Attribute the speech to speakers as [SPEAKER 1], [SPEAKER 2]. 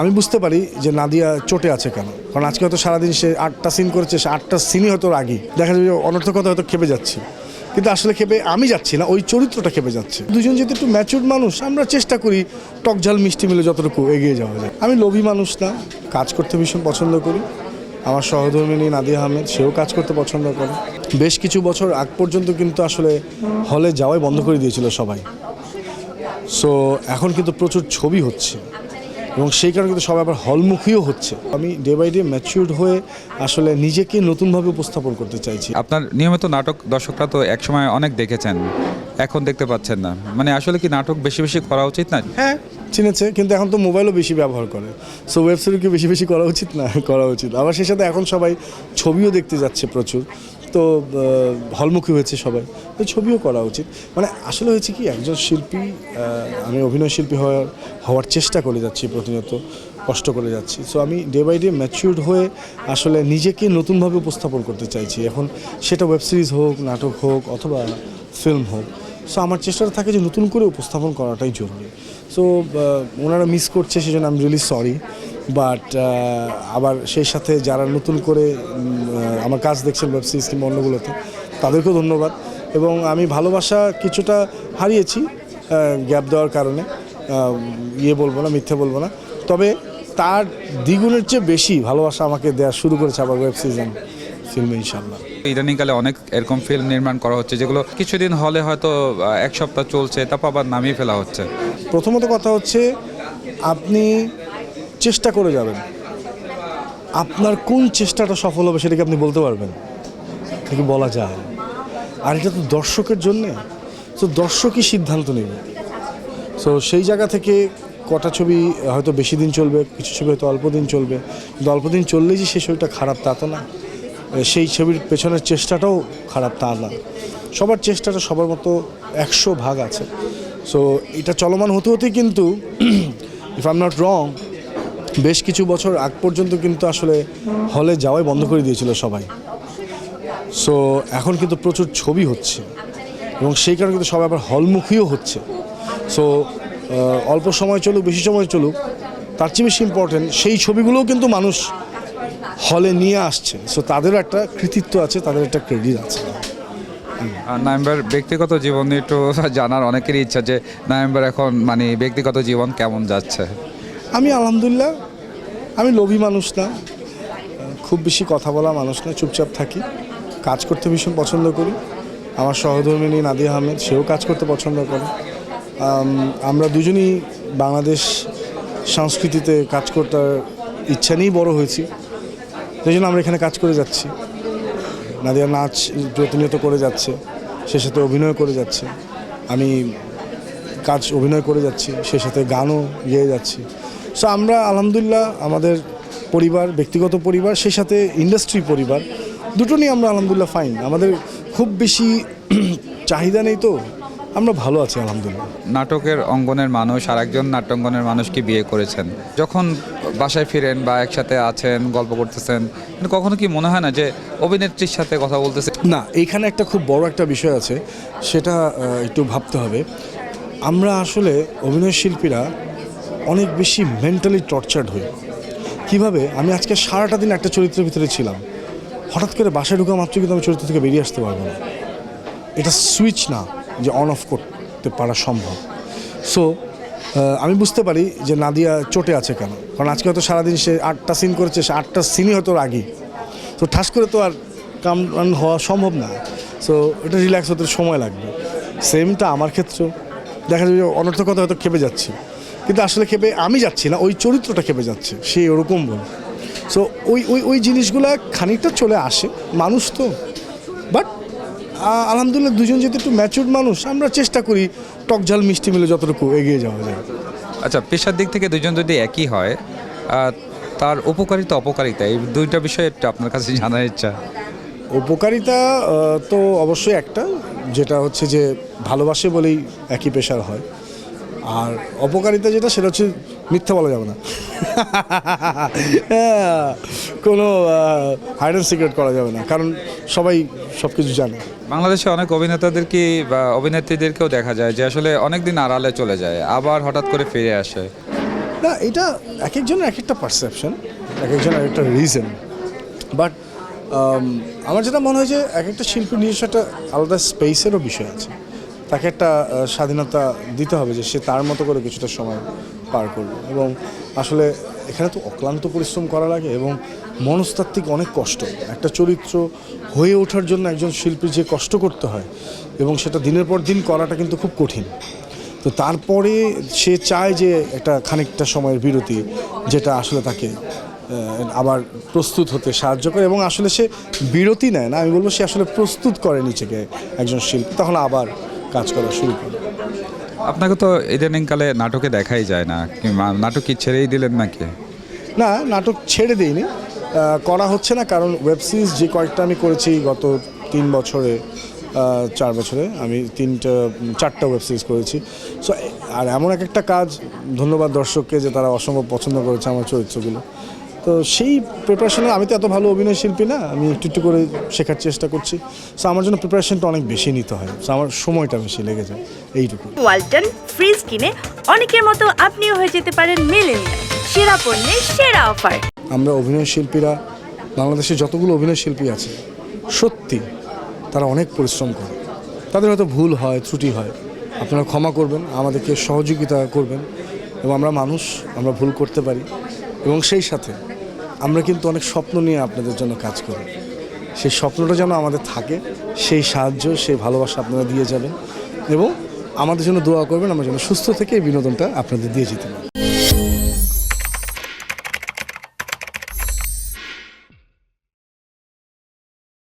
[SPEAKER 1] আমি বুঝতে পারি যে নাদিয়া চটে আছে কেন। কারণ আজকে হয়তো সারাদিন সে আটটা সিন করেছে, সে আটটা সিনই হয়তো রাগি দেখা যাবে অনর্থকতা হয়তো খেপে যাচ্ছে। কিন্তু আসলে খেপে আমি যাচ্ছি না, ওই চরিত্রটা খেপে যাচ্ছে। দুজন যেহেতু একটু ম্যাচুর মানুষ, আমরা চেষ্টা করি টক ঝাল মিষ্টি মিলে যতটুকু এগিয়ে যাওয়া যায়। আমি লোভী মানুষ না, কাজ করতে ভীষণ পছন্দ করি। আমার সহধর্মিনী নাদিয়া আহমেদ, সেও কাজ করতে পছন্দ করে। বেশ কিছু বছর আগ পর্যন্ত কিন্তু আসলে হলে যাওয়াই বন্ধ করে দিয়েছিল সবাই। সো এখন কিন্তু প্রচুর ছবি হচ্ছে। এবং সেই কারণে কিন্তু সবাই আবার হলমুখীও হচ্ছে। আমি ডে বাই ডে ম্যাচিউর্ড হয়ে আসলে নিজেকে নতুনভাবে উপস্থাপন করতে চাইছি।
[SPEAKER 2] আপনার নিয়মিত নাটক দর্শকরা তো একসময় অনেক দেখেছেন এখন দেখতে পাচ্ছেন না। মানে আসলে কি নাটক বেশি বেশি করা উচিত না?
[SPEAKER 1] হ্যাঁ চিনেছে কিন্তু এখন তো মোবাইলও বেশি ব্যবহার করে। সো ওয়েব সিরিজকে বেশি বেশি করা উচিত? না করা উচিত। আবার সেই সাথে এখন সবাই ছবিও দেখতে যাচ্ছে প্রচুর। তো হলমুখী হয়েছে সবাই, তো ছবিও করা উচিত। মানে আসলে হয়েছে কি, একজন শিল্পী আমি অভিনয় শিল্পী হওয়ার হওয়ার চেষ্টা করে যাচ্ছি প্রতিনিয়ত, কষ্ট করে যাচ্ছি। সো আমি ডে বাই ডে ম্যাচিউর্ড হয়ে আসলে নিজেকে নতুনভাবে উপস্থাপন করতে চাইছি। এখন সেটা ওয়েব সিরিজ হোক, নাটক হোক, অথবা ফিল্ম হোক। সো আমার চেষ্টাটা থাকে যে নতুন করে উপস্থাপন করাটাই জরুরি। সো ওনারা মিস করছে, সেজন্য আমি রিয়েলি সরি বাট আবার সেই সাথে যারা নতুন করে আমার কাজ দেখছেন ওয়েব সিরিজ কিংবা অন্যগুলোতে তাদেরকেও ধন্যবাদ। এবং আমি ভালোবাসা কিছুটা হারিয়েছি গ্যাপ দেওয়ার কারণে। ইয়ে বলব না মিথ্যে বলব না। তবে তার দ্বিগুণের চেয়ে বেশি ভালোবাসা আমাকে দেওয়া শুরু করেছে আবার ওয়েব সিরিজ ফিল্মে ইনশাল্লাহ
[SPEAKER 2] ইদানিংকালে অনেক এরকম ফিল্ম নির্মাণ করা হচ্ছে যেগুলো কিছুদিন হলে হয়তো এক সপ্তাহ চলছে তারপর আবার নামিয়ে ফেলা হচ্ছে।
[SPEAKER 1] প্রথমত কথা হচ্ছে আপনি চেষ্টা করে যাবেন। আপনার কোন চেষ্টাটা সফল হবে সেটাকে আপনি বলতে পারবেন। এটা কি বলা যায়। আর এটা তো দর্শকের জন্যে। তো দর্শকই সিদ্ধান্ত নেবে। সো সেই জায়গা থেকে কটা ছবি হয়তো বেশি দিন চলবে, কিছু ছবি হয়তো অল্প দিন চলবে। কিন্তু অল্প দিন চললেই যে সেই ছবিটা খারাপ তা তো না। সেই ছবির পেছনের চেষ্টাটাও খারাপ তা না। সবার চেষ্টাটা সবার মতো একশো ভাগ আছে। সো এটা চলমান হতে হতে কিন্তু ইফ আম নট রং বেশ কিছু বছর আগ পর্যন্ত কিন্তু আসলে হলে যাওয়াই বন্ধ করে দিয়েছিল সবাই। সো এখন কিন্তু প্রচুর ছবি হচ্ছে এবং সেই কারণে কিন্তু সবাই আবার হলমুখীও হচ্ছে। সো অল্প সময় চলুক, বেশি সময় চলুক, তার চেয়ে বেশি ইম্পর্টেন্ট সেই ছবিগুলোও কিন্তু মানুষ হলে নিয়ে আসছে। সো তাদেরও একটা কৃতিত্ব আছে, তাদের একটা ক্রেডিট আছে।
[SPEAKER 2] আর নাইম্বার, ব্যক্তিগত জীবন একটু জানার অনেকেরই ইচ্ছা যে নাইম্বার এখন মানে ব্যক্তিগত জীবন কেমন যাচ্ছে?
[SPEAKER 1] আমি আলহামদুলিল্লাহ, আমি লোভী মানুষ না। খুব বেশি কথা বলা মানুষ না, চুপচাপ থাকি। কাজ করতে ভীষণ পছন্দ করি। আমার সহধর্মিনী নাদিয়া আহমেদ, সেও কাজ করতে পছন্দ করে। আমরা দুজনই বাংলাদেশ সংস্কৃতিতে কাজ করতে ইচ্ছা নিয়েই বড় হয়েছি। সেই জন্য আমরা এখানে কাজ করে যাচ্ছি। নাদিয়া নাচ প্রতিনিয়ত করে যাচ্ছে, সে সাথে অভিনয় করে যাচ্ছে। আমি কাজ অভিনয় করে যাচ্ছি সে সাথে গানও গেয়ে যাচ্ছি। সো আমরা আলহামদুলিল্লাহ আমাদের পরিবার ব্যক্তিগত পরিবার সেই সাথে ইন্ডাস্ট্রি পরিবার দুটো নিয়ে আমরা আলহামদুলিল্লাহ ফাইন আমাদের খুব বেশি চাহিদা নেই তো আমরা ভালো আছি আলহামদুলিল্লাহ।
[SPEAKER 2] নাটকের অঙ্গনের মানুষ আর একজন নাট্যাঙ্গনের মানুষকে বিয়ে করেছেন? যখন বাসায় ফিরেন বা একসাথে আছেন গল্প করতেছেন কখনো কি মনে হয় না যে অভিনেত্রীর সাথে কথা বলতেছে?
[SPEAKER 1] না এইখানে একটা খুব বড় একটা বিষয় আছে সেটা একটু ভাবতে হবে। আমরা আসলে অভিনয় শিল্পীরা অনেক বেশি মেন্টালি টর্চার্ড হই। কীভাবে? আমি আজকে সারাটা দিন একটা চরিত্রের ভিতরে ছিলাম। হঠাৎ করে বাসায় ঢুকা মাত্র কিন্তু আমি চরিত্র থেকে বেরিয়ে আসতে পারব না। এটা সুইচ না যে অন অফ করতে পারা সম্ভব। সো আমি বুঝতে পারি যে নাদিয়া চটে আছে কেন। কারণ আজকে হয়তো সারাদিন সে আটটা সিন করেছে, সে আটটা সিনই হয়তো রাগি তো ঠাস করে তো আর কাম হওয়া সম্ভব না। সো এটা রিল্যাক্স হতে সময় লাগবে। সেমটা আমার ক্ষেত্রেও। দেখা যাবে অনর্থকতা হয়তো খেপে যাচ্ছে। কিন্তু আসলে খেপে আমি যাচ্ছি না ওই চরিত্রটা খেপে যাচ্ছে সে ওরকম বল। সো ওই ওই ওই জিনিসগুলো খানিকটা চলে আসে মানুষ তো। বাট আলহামদুলিল্লাহ দুজন যেহেতু একটু ম্যাচুর মানুষ আমরা চেষ্টা করি টক ঝাল মিষ্টি মিলে যতটুকু এগিয়ে যাওয়া যায়।
[SPEAKER 2] আচ্ছা পেশার দিক থেকে দুজন যদি একই হয় তার উপকারিতা অপকারিতা এই দুইটা বিষয়ে একটু আপনার কাছে জানার ইচ্ছা।
[SPEAKER 1] উপকারিতা তো অবশ্যই একটা। যেটা হচ্ছে যে ভালোবাসে বলেই একই পেশার হয়। আর অপকারিতা যেটা সেটা হচ্ছে মিথ্যা বলা যাবে না। হ্যাঁ, কোনো হাইড অ্যান্ড সিক্রেট করা যাবে না কারণ সবাই সব কিছু জানে।
[SPEAKER 2] বাংলাদেশে অনেক অভিনেতাদেরকে বা অভিনেত্রীদেরকেও দেখা যায় যে আসলে অনেক দিন আড়ালে চলে যায় আবার হঠাৎ করে ফিরে আসে।
[SPEAKER 1] না এটা এক একজনের এক একটা পারসেপশন এক একজনের এক একটা রিজন বাট আমার যেটা মনে হয় যে এক একটা শিল্পীর নিজস্ব একটা আলাদা স্পেসেরও বিষয় আছে। তাকে একটা স্বাধীনতা দিতে হবে যে সে তার মতো করে কিছুটা সময় পার করবে। এবং আসলে এখানে তো অক্লান্ত পরিশ্রম করা লাগে এবং মনস্তাত্ত্বিক অনেক কষ্ট। একটা চরিত্র হয়ে ওঠার জন্য একজন শিল্পী যে কষ্ট করতে হয় এবং সেটা দিনের পর দিন করাটা কিন্তু খুব কঠিন। তো তারপরে সে চায় যে একটা খানিকটা সময়ের বিরতি যেটা আসলে তাকে আবার প্রস্তুত হতে সাহায্য করে এবং আসলে সে বিরতি নেয় না। আমি বলব সে আসলে প্রস্তুত করে নিজেকে একজন শিল্পী তখন আবার কাজ করা শুরু করে।
[SPEAKER 2] আপনাকে তো ইদানিংকালে নাটকে দেখাই যায় না নাটক কি ছেড়েই দিলেন নাকি?
[SPEAKER 1] না নাটক ছেড়ে দিইনি। করা হচ্ছে না কারণ ওয়েব সিরিজ যে কয়েকটা আমি করেছি গত তিন বছরে চার বছরে আমি তিনটা চারটা ওয়েব সিরিজ করেছি। সো আর এমন এক একটা কাজ ধন্যবাদ দর্শককে যে তারা অসম্ভব পছন্দ করেছে আমার চরিত্রগুলো। তো সেই প্রিপারেশনে আমি তো এত ভালো অভিনয় শিল্পী না আমি একটু একটু করে শেখার চেষ্টা করছি। সো আমার জন্য প্রিপারেশনটা অনেক বেশি নিতে হয়। সো আমার সময়টা বেশি লেগে যায় এইটুকু।
[SPEAKER 3] ওয়ালটন ফ্রিজ কিনে অনেকের মতো আপনিও হয়ে যেতে পারেন মিলেনিয়াল। সেরা পণ্যের সেরা অফার।
[SPEAKER 1] আমরা অভিনয় শিল্পীরা বাংলাদেশে যতগুলো অভিনয় শিল্পী আছে সত্যি তারা অনেক পরিশ্রম করে। তাদের হয়তো ভুল হয় ত্রুটি হয়। আপনারা ক্ষমা করবেন আমাদেরকে সহযোগিতা করবেন এবং আমরা মানুষ আমরা ভুল করতে পারি এবং সেই সাথে আমরা কিন্তু অনেক স্বপ্ন নিয়ে আপনাদের জন্য কাজ করি। সেই স্বপ্নটা যেন আমাদের থাকে, সেই সাহায্য, সেই ভালোবাসা আপনারা দিয়ে যাবেন এবং আমাদের জন্য দোয়া করবেন, আমরা যেন সুস্থ থেকে এই বিনোদনটা আপনাদের দিয়ে যেতে পারি।